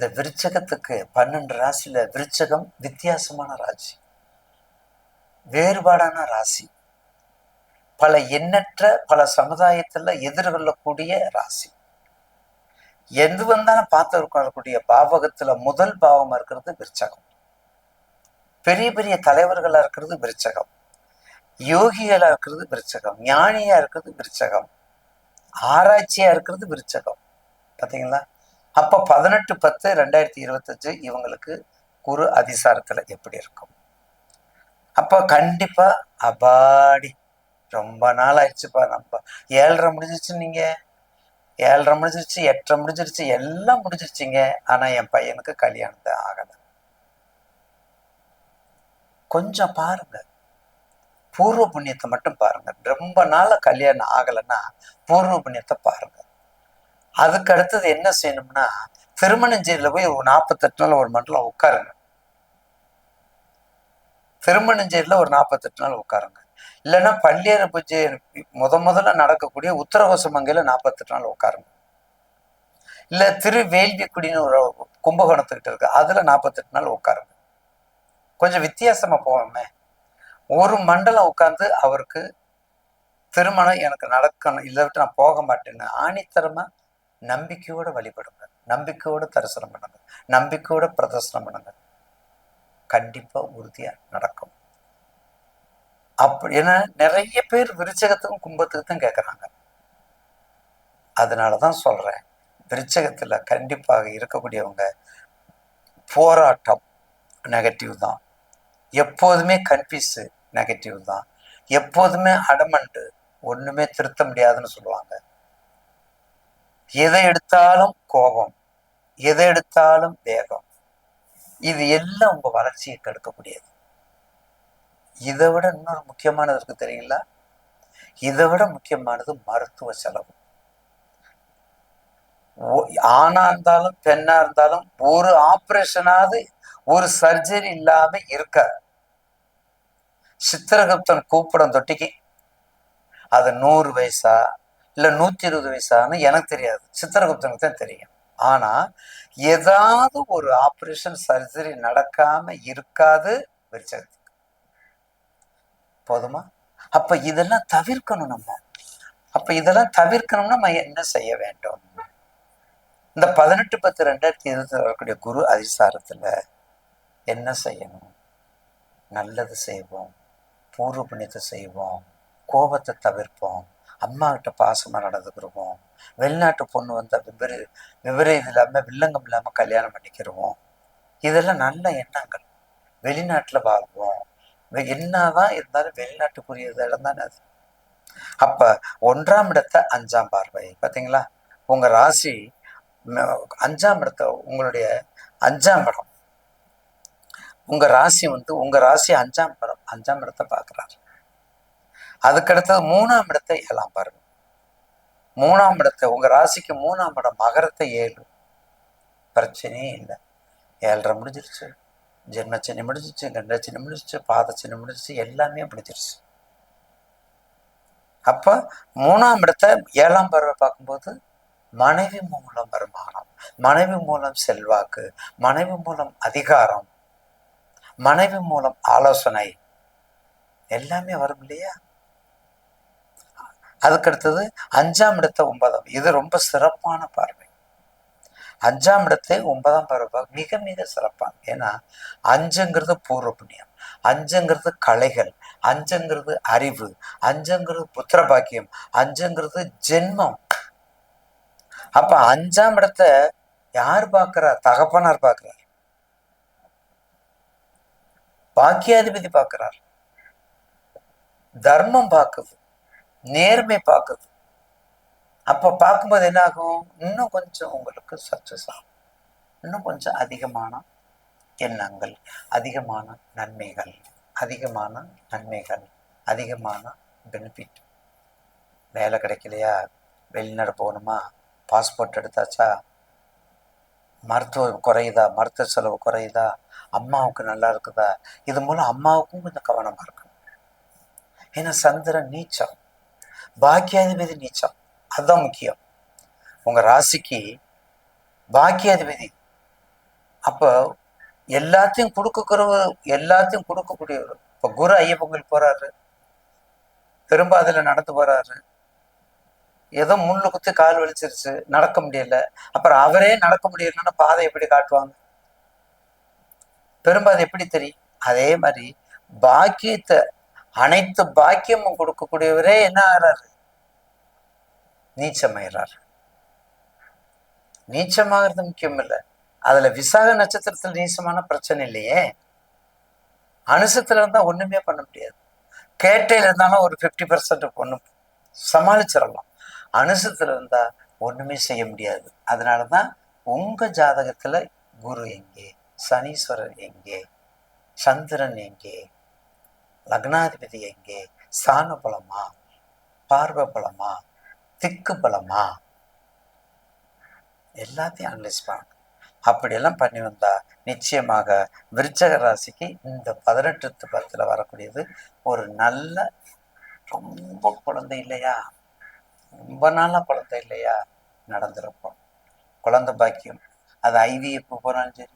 இந்த விருச்சகத்துக்கு பன்னெண்டு ராசியில் விருச்சகம் வித்தியாசமான ராசி. வேறுபாடான ராசி. பல எண்ணற்ற பல சமுதாயத்துல எதிர்கொள்ளக்கூடிய ராசி. எது வந்தாலும் பார்த்து இருக்கக்கூடிய பாவகத்துல முதல் பாவமா இருக்கிறது விருச்சகம். பெரிய பெரிய தலைவர்களா இருக்கிறது விருச்சகம். யோகிகளா இருக்கிறது விருச்சகம். ஞானியா இருக்கிறது விருச்சகம். ஆராய்ச்சியா இருக்கிறது விருச்சகம். பார்த்தீங்களா அப்ப பதினெட்டு பத்து ரெண்டாயிரத்தி இருபத்தஞ்சு இவங்களுக்கு குரு அதிசாரத்துல எப்படி இருக்கும்? அப்ப கண்டிப்பா அபாடி. ரொம்ப நாள் ஆயிடுச்சுப்பா. நம்ம ஏழரை முடிஞ்சிச்சு நீங்க. ஏழரை முடிஞ்சிருச்சு எட்டரை முடிஞ்சிருச்சு எல்லாம் முடிஞ்சிருச்சிங்க. ஆனா என் பையனுக்கு கல்யாணத்தை ஆகல. கொஞ்சம் பாருங்க. பூர்வ புண்ணியத்தை மட்டும் பாருங்க. ரொம்ப நாள் கல்யாணம் ஆகலைன்னா பூர்வ புண்ணியத்தை பாருங்க. அதுக்கு அடுத்தது என்ன செய்யணும்னா திருமணஞ்சேரியில் போய் ஒரு நாற்பத்தெட்டு நாள் ஒரு மண்டலம் உட்காருங்க. திருமணஞ்சேரியில் ஒரு நாற்பத்தெட்டு நாள் உட்காருங்க. இல்லைன்னா பள்ளியர பூஜை முத முதல்ல நடக்கக்கூடிய உத்தரகோசமங்கையில நாற்பத்தெட்டு நாள் உட்காருங்க. இல்லை திருவேள்விக்குடின்னு ஒரு கும்பகோணத்துக்கிட்ட இருக்கு அதில் நாற்பத்தெட்டு நாள் உட்காருங்க. கொஞ்சம் வித்தியாசமாக போவோமே. ஒரு மண்டலம் உட்காந்து அவருக்கு திருமணம் எனக்கு நடக்கணும் இதை விட்டு நான் போக மாட்டேன்னு ஆணித்தரமாக நம்பிக்கையோட வழிபடுங்க. நம்பிக்கையோட தரிசனம் பண்ணுங்க. நம்பிக்கையோட பிரதர்சனம் பண்ணுங்க. கண்டிப்பாக உறுதியாக நடக்கும். அப்படி ஏன்னா நிறைய பேர் விருச்சகத்துக்கும் கும்பத்துக்கு தான் கேட்குறாங்க அதனாலதான் சொல்கிறேன் விருச்சகத்தில் கண்டிப்பாக இருக்கக்கூடியவங்க போராட்டம் நெகட்டிவ் தான். எப்போதுமே கன்ஃபியூஸு நெகட்டிவ் தான். எப்போதுமே அடமண்டு ஒன்றுமே திருத்த முடியாதுன்னு சொல்லுவாங்க. எதை எடுத்தாலும் கோபம் எதை எடுத்தாலும் வேகம். இது எல்லாம் உங்க வளர்ச்சியை கெடுக்கக்கூடியது இதை விட இன்னொரு முக்கியமானது இருக்கு தெரியுங்களா? இதை விட முக்கியமானது மருத்துவ செலவு. ஒ- ஆணா இருந்தாலும் பெண்ணா இருந்தாலும் ஒரு ஆபரேஷனாவது ஒரு சர்ஜரி இல்லாம இருக்காது. சித்திரகுப்தன் கூப்பிடும் தொட்டிக்கு அது நூறு வயசா இல்லை நூத்தி இருபது வயசான்னு எனக்கு தெரியாது. சித்திரகுப்தனுக்கு தான் தெரியும். ஆனா ஏதாவது ஒரு ஆப்ரேஷன் சர்ஜரி நடக்காம இருக்காது விருச்சகத்துக்கு. போதுமா? அப்ப இதெல்லாம் தவிர்க்கணும் நம்ம. அப்ப இதெல்லாம் தவிர்க்கணும்னா நம்ம என்ன செய்ய வேண்டும்? இந்த பதினெட்டு பத்து ரெண்டாயிரத்தி இருபத்தி வரக்கூடிய குரு அதிசாரத்துல என்ன செய்யணும்? நல்லது செய்வோம். பூர்வ புண்ணியத்தை செய்வோம். கோபத்தை தவிர்ப்போம். அம்மா கிட்ட பாசமாக நடந்துக்கிடுவோம் வெளிநாட்டு பொண்ணு வந்தால் விபரீ விபரீதம் இல்லாம வில்லங்கம் இல்லாம கல்யாணம் பண்ணிக்கிடுவோம் இதெல்லாம் நல்ல எண்ணங்கள். வெளிநாட்டுல வாழ்வோம். என்னதான் இருந்தாலும் வெளிநாட்டுக்குரிய இடம் தானே அது. அப்ப ஒன்றாம் இடத்தை அஞ்சாம் பார்வை. பார்த்தீங்களா உங்க ராசி அஞ்சாம் இடத்தை உங்களுடைய அஞ்சாம் இடம் உங்க ராசி வந்து உங்க ராசி அஞ்சாம் இடம் அஞ்சாம் இடத்தை பார்க்குறாரு. அதுக்கடுத்தது மூணாம் இடத்தை ஏழாம் பாருங்க. மூணாம் இடத்தை உங்க ராசிக்கு மூணாம் இடம் மகரத்தை ஏழு. பிரச்சனையே இல்லை. ஏழரை முடிஞ்சிருச்சு. ஜென்மச்சனி முடிஞ்சிருச்சு கண்டச்சனி முடிஞ்சிச்சு பாதச்சனி முடிஞ்சிச்சு எல்லாமே முடிஞ்சிருச்சு. அப்ப மூணாம் இடத்தை ஏழாம் பருவ பார்க்கும்போது மனைவி மூலம் வருமானம் மனைவி மூலம் செல்வாக்கு மனைவி மூலம் அதிகாரம் மனைவி மூலம் ஆலோசனை எல்லாமே வரும் இல்லையா? அதுக்கடுத்தது அஞ்சாம் இடத்தை ஒன்பதாம். இது ரொம்ப சிறப்பான பார்வை. அஞ்சாம் இடத்தை ஒன்பதாம் பார்வை மிக மிக சிறப்பான. ஏன்னா அஞ்சுங்கிறது பூர்வ புண்ணியம். அஞ்சுங்கிறது கலைகள். அஞ்சுங்கிறது அறிவு. அஞ்சுங்கிறது புத்திர பாக்கியம். அஞ்சுங்கிறது ஜென்மம். அப்ப அஞ்சாம் இடத்தை யார் பார்க்கிறார் தகப்பனார் பார்க்கிறார். பாக்கியாதிபதி பார்க்கிறார். தர்மம் பார்க்குது. நேர்மை பார்க்குது. அப்போ பார்க்கும்போது என்ன ஆகும் இன்னும் கொஞ்சம் உங்களுக்கு சக்சஸ் ஆகும். இன்னும் கொஞ்சம் அதிகமான எண்ணங்கள் அதிகமான நன்மைகள் அதிகமான நன்மைகள் அதிகமான பெனிஃபிட் வேலை கிடைக்கலையா? வெளிநாடு போகணுமா? பாஸ்போர்ட் எடுத்தாச்சா? மருத்துவம் குறையுதா? மருத்துவ செலவு குறையுதா? அம்மாவுக்கு நல்லா இருக்குதா? இது மூலம் அம்மாவுக்கும் கொஞ்சம் கவனமா இருக்கணும். ஏன்னா சந்திரன் நீச்சம் பாக்கியாதிபதி நீச்சம். அதுதான் முக்கியம். உங்க ராசிக்கு பாக்கியாதிபதி. அப்போ எல்லாத்தையும் கொடுக்கறவர் எல்லாத்தையும் கொடுக்கக்கூடியவர். இப்போ குரு ஐயப்பன் போகிறாரு போறாரு. பெரும்பாதையில நடந்து போறாரு. ஏதோ முள்ளு குத்தி கால் வலிச்சிருச்சு. நடக்க முடியல. அப்புறம் அவரே நடக்க முடியலன்னா பாதை எப்படி காட்டுவாங்க? பெரும்பாதை எப்படி தெரியும்? அதே மாதிரி பாக்கியத்தை அனைத்து பாக்கியமும் கொடுக்கக்கூடியவரே என்ன ஆகிறாரு நீச்சமாயிறாரு. நீச்சமாகிறது முக்கியம் இல்லை அதுல விசாக நட்சத்திரத்தில் நீச்சமான பிரச்சனை இல்லையே. அனுசத்துல இருந்தா ஒண்ணுமே பண்ண முடியாது. கேட்டையில இருந்தாலும் ஒரு ஃபிஃப்டி பர்சன்ட் ஒண்ணு சமாளிச்சிடலாம். அனுசத்துல இருந்தா ஒண்ணுமே செய்ய முடியாது. அதனாலதான் உங்க ஜாதகத்துல குரு எங்கே? சனீஸ்வரர் எங்கே? சந்திரன் எங்கே? லக்னாதிபதி எங்கே ஸ்தான பலமா பார்வை பலமா திக்கு பலமா எல்லாத்தையும் அனலைஸ் பண்ணணும். அப்படியெல்லாம் பண்ணி வந்தா நிச்சயமாக விருச்சக ராசிக்கு இந்த பதினெட்டு பத்துல வரக்கூடியது ஒரு நல்ல ரொம்ப குழந்தை இல்லையா? ரொம்ப நாளா குழந்தை இல்லையா? நடந்திருப்போம் குழந்தை பாக்கியம். அது ஐவிஎஃப் போனாலும் சரி.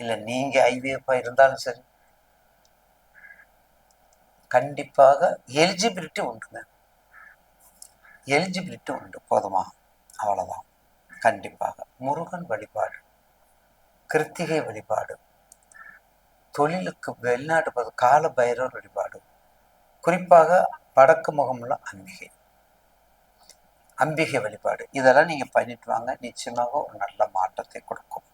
இல்லை நீங்க ஐவிஎஃப்பாக இருந்தாலும் சரி. கண்டிப்பாக எலிஜிபிலிட்டி உண்டுங்க எலிஜிபிலிட்டி உண்டு போதுமா? அவ்வளோதான் கண்டிப்பாக. முருகன் வழிபாடு கிருத்திகை வழிபாடு தொழிலுக்கு வெளிநாட்டு போது கால பைரவர் வழிபாடு குறிப்பாக வடக்கு முகமுள்ள அம்பிகை அம்பிகை வழிபாடு. இதெல்லாம் நீங்கள் பண்ணிட்டு வாங்க. நிச்சயமாக ஒரு நல்ல மாற்றத்தை கொடுக்கும்.